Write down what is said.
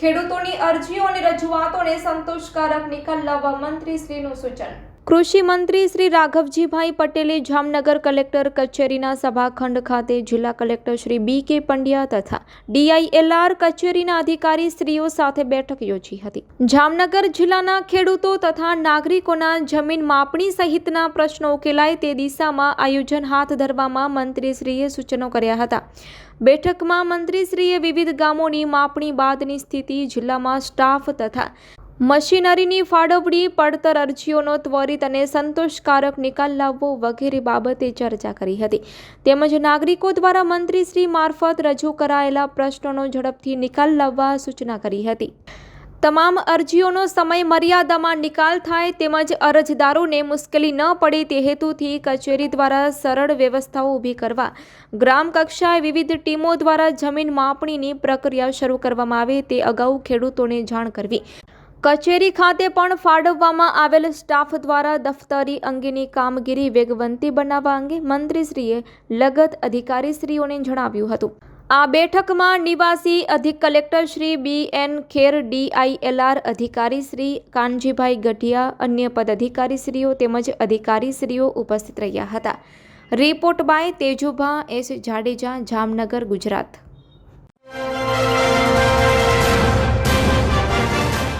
ખેડૂતોની અરજીઓ અને રજૂઆતોને સંતોષકારક નિકાલ લાવવા મંત્રીશ્રીનું સૂચન. કૃષિ મંત્રી શ્રી રાઘવજીભાઈ પટેલે જામનગર કલેક્ટર કચેરીના સભાખંડ ખાતે જિલ્લા કલેક્ટર શ્રી બી કે પંડ્યા તથા ડીઆઈએલઆર કચેરીના અધિકારી શ્રીઓ સાથે બેઠક યોજી હતી. જામનગર જિલ્લાના ખેડૂતો તથા નાગરિકોના જમીન માપણી સહિતના પ્રશ્નો ઉકેલાય તે દિશામાં આયોજન હાથ ધરવામાં મંત્રીશ્રીએ સૂચનો કર્યા હતા. બેઠકમાં મંત્રીશ્રીએ વિવિધ ગામોની માપણી બાદની સ્થિતિ, જિલ્લામાં સ્ટાફ તથા મશીનરીની ફાળવણી, પડતર અરજીઓનો ત્વરિત અને સંતોષકારક નિકાલ લાવવો વગેરે બાબતે ચર્ચા કરી હતી. તેમજ નાગરિકો દ્વારા મંત્રીશ્રી મારફત રજૂ કરાયેલા પ્રશ્નોનો ઝડપથી નિકાલ લાવવા સૂચના કરી હતી. તમામ અરજીઓનો સમય મર્યાદામાં નિકાલ થાય તેમજ અરજદારોને મુશ્કેલી ન પડે તે હેતુથી કચેરી દ્વારા સરળ વ્યવસ્થાઓ ઊભી કરવા, ગ્રામ કક્ષાએ વિવિધ ટીમો દ્વારા જમીન માપણીની પ્રક્રિયા શરૂ કરવામાં આવે તે અગાઉ ખેડૂતોને જાણ કરવી. કચેરી ખાતે પણ ફાળવવામાં આવેલ સ્ટાફ દ્વારા દફતરી અંગેની કામગીરી વેગવંતી બનાવવા અંગે મંત્રીશ્રીએ લગત અધિકારીશ્રીઓને જણાવ્યું હતું. આ બેઠકમાં નિવાસી અધિક collector Shri B N Kher DILR અધિકારી શ્રી કાનજીભાઈ ગઢિયા, અન્ય પદાધિકારીશ્રીઓ તેમજ અધિકારીશ્રીઓ ઉપસ્થિત રહ્યા હતા. Report by Tejubha S Jadeja, Jamnagar, Gujarat.